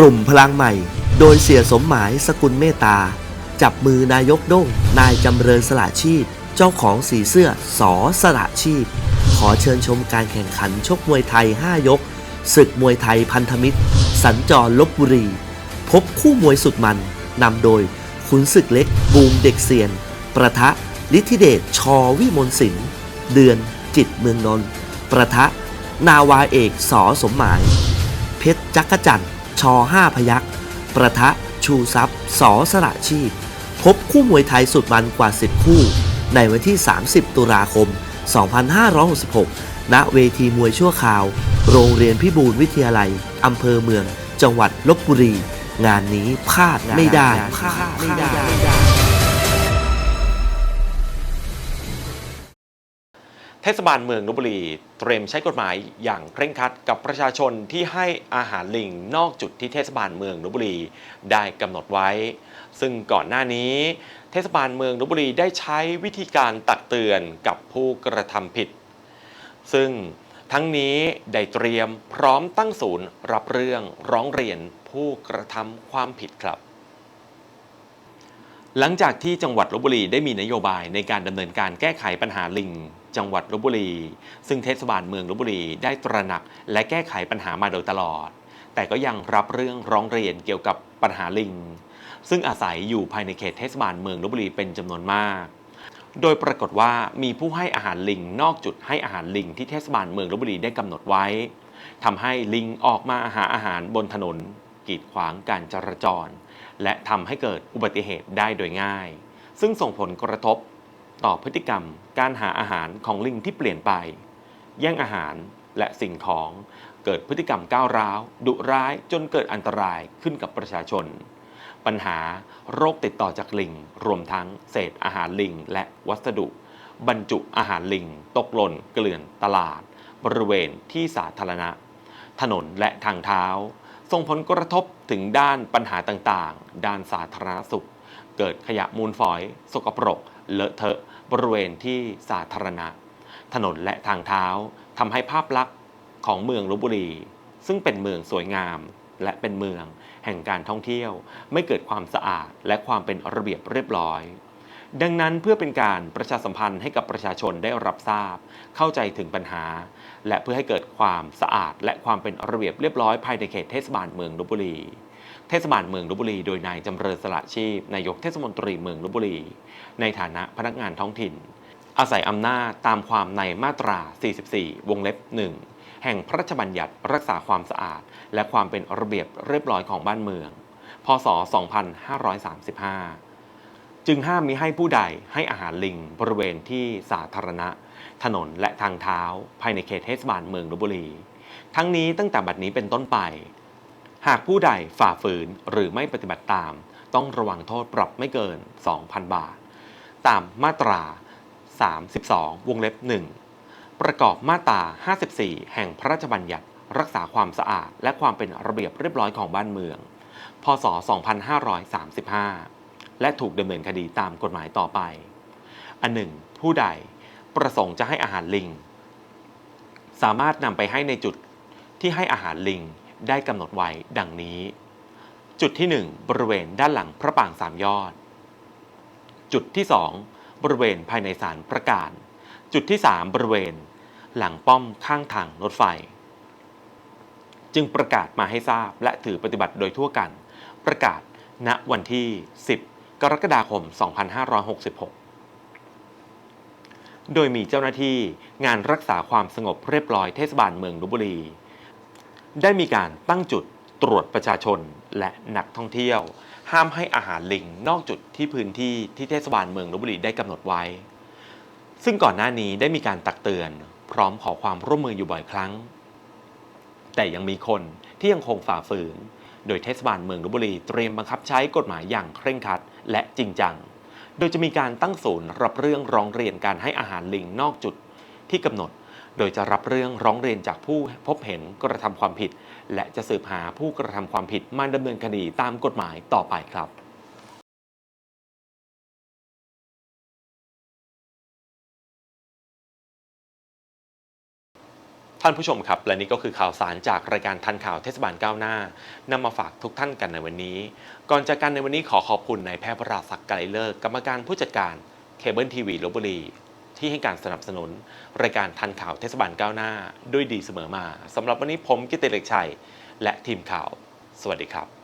กลุ่มพลังใหม่ โดยเสียสมหมายสกุลเมตตา จับมือนายกด้ง นายจำเริญสละชีพ เจ้าของสีเสื้อสอสละชีพ ขอเชิญชมการแข่งขันชกมวยไทย 5 ยก ศึกมวยไทยพันธมิตร สัญจรลบบุรี พบคู่มวยสุดมันนำโดยขุนศึกเล็กบูมเด็กเซียน ประทะฤทธิเดชชอวิมลสินเดือนจิตเมืองนนท์ประทะ นาวาเอกสอสมหมาย เพชรจักรจันทร์ ชอห้าพยักษ์ประทะชูทรัพย์สอสระชีพ พบคู่มวยไทยสุดมันกว่า 10 คู่ ในวันที่ 30 ตุลาคม 2566 ณ เวทีมวยชั่วคราว โรงเรียนพิบูลวิทยาลัย อำเภอเมือง จังหวัดลบบุรี งานนี้พลาดไม่ได้พลาดไม่ได้ ทศบาลเมืองลบบุรีเตรียมใช้กฎหมายอย่างเคร่งครัดกับประชาชนที่ให้อาหารลิงนอกจุดที่เทศบาลเมืองลบบุรีได้กำหนดไว้ ซึ่งก่อนหน้านี้ เทศบาลเมืองลบบุรีได้ใช้วิธีการตักเตือนกับผู้กระทำผิด ซึ่งทั้งนี้ได้เตรียมพร้อมตั้งศูนย์รับเรื่องร้องเรียนผู้กระทำความผิดครับ หลังจากที่จังหวัดลบบุรีได้มีนโยบายในการดำเนินการแก้ไขปัญหาลิง จังหวัดลบบุรี ซึ่งเทศบาลเมืองลบบุรีได้ตระหนัก และแก้ไขปัญหามาโดยตลอด แต่ก็ยังรับเรื่องร้องเรียนเกี่ยวกับปัญหาลิง ซึ่งอาศัยอยู่ภายในเขตเทศบาลเมืองลบบุรีเป็นจำนวนมาก โดยปรากฏว่ามีผู้ให้อาหารลิงนอกจุดให้อาหารลิงที่เทศบาลเมืองลบบุรีได้กำหนดไว้ทำให้ลิงออกมาหาอาหารบนถนนกีดขวางการจราจร และทำให้เกิดอุบัติเหตุได้โดยง่าย ซึ่งส่งผลกระทบต่อพฤติกรรม การหาอาหารของลิงที่เปลี่ยนไป แย่งอาหารและสิ่งของเกิดพฤติกรรมก้าวร้าว ดุร้ายจนเกิดอันตรายขึ้นกับประชาชน ปัญหาโรคติดต่อจากลิง รวมทั้งเศษอาหารลิง และวัสดุ บรรจุอาหารลิง ตกหล่นเกลื่อนตลาด บริเวณที่สาธารณะ ถนนและทางเท้า ส่งผลกระทบ ถึงด้านปัญหาต่างๆ ด้านสาธารณสุข เกิดขยะมูลฝอย สกปรก เลอะเทอะ บริเวณที่สาธารณะ ถนนและทางเท้าทำให้ภาพลักษณ์ของเมืองลบบุรี ซึ่งเป็นเมืองสวยงาม และเป็นเมือง แห่งการท่องเที่ยว ไม่เกิดความสะอาดและความเป็นระเบียบเรียบร้อย ดังนั้นเพื่อเป็นการประชาสัมพันธ์ให้กับประชาชนได้รับทราบ เข้าใจถึงปัญหา และเพื่อให้เกิดความสะอาด และความเป็นระเบียบเรียบร้อยภายในเขตเทศบาลเมืองลบบุรีเทศบาลเมืองลบบุรี โดยนายจำเริญสละชีพนายกเทศมนตรีเมืองลบบุรี ในฐานะพนักงานท้องถิ่น อาศัยอำนาจตามความในมาตรา 44 วงเล็บ 1 แห่งพระราชบัญญัติรักษาความสะอาด และความเป็นระเบียบเรียบร้อยของบ้านเมือง พศ 2535 จึงห้ามมิให้ผู้ใดให้อาหารลิงบริเวณที่สาธารณะ ถนนและทางเท้า ภายในเขตเทศบาลเมืองลบบุรี ทั้งนี้ตั้งแต่บัดนี้เป็นต้นไป หากผู้ใดฝ่าฝืนหรือไม่ปฏิบัติตาม ต้องระวังโทษปรับไม่เกิน 2,000 บาท ตามมาตรา 32 วงเล็บ 1 ประกอบมาตรา 54 แห่งพระราชบัญญัติ รักษาความสะอาด และความเป็นระเบียบเรียบร้อยของบ้านเมือง พศ 2535 และถูกดำเนินคดีตามกฎหมายต่อไป อันหนึ่ง ผู้ใดประสงค์จะให้อาหารลิง สามารถนำไปให้ในจุดที่ให้อาหารลิงได้กำหนดไว้ดังนี้ จุดที่ 1 บริเวณด้านหลังพระปรางสามยอด จุดที่ 2 บริเวณภายในศาลประกาศ จุดที่ 3 บริเวณ หลังป้อมข้างทางรถไฟ จึงประกาศมาให้ทราบและถือปฏิบัติโดยทั่วกัน ประกาศณวันที่ 10 กรกฎาคม 2566 โดยมีเจ้าหน้าที่งานรักษาความสงบเรียบร้อยเทศบาลเมืองลบบุรี ได้มีการตั้งจุดตรวจประชาชนและนักท่องเที่ยว ห้ามให้อาหารลิงนอกจุดที่พื้นที่ที่เทศบาลเมืองลบบุรีได้กำหนดไว้ ซึ่งก่อนหน้านี้ได้มีการตักเตือน พร้อมขอความร่วมมืออยู่บ่อยครั้ง แต่ยังมีคนที่ยังคงฝ่าฝืน โดยเทศบาลเมืองลบบุรีเตรียมบังคับใช้กฎหมายอย่างเคร่งครัดและจริงจัง โดยจะมีการตั้งศูนย์รับเรื่องร้องเรียนการให้อาหารลิงนอกจุดที่กำหนด โดยจะรับเรื่องร้องเรียนจากผู้พบเห็นกระทำความผิด และจะสืบหาผู้กระทำความผิดมาดำเนินคดีตามกฎหมายต่อไปครับานผู้ชมครับ และนี่ก็คือข่าวสารจากรายการทันข่าวเทศบาลก้าวหน้านำมาฝากทุกท่านกันในวันนี้ ก่อนจากกันในวันนี้ขอขอบคุณนายแพทย์วราศักดิ์ไกลเลิกกรรมการผู้จัดการเคเบิลทีวีลบบุรี ที่ให้การสนับสนุน รายการทันข่าวเทศบาลก้าวหน้า ด้วยดีเสมอมาสำหรับวันนี้ผมกิตติเล็กชัย และทีมข่าว สวัสดีครับ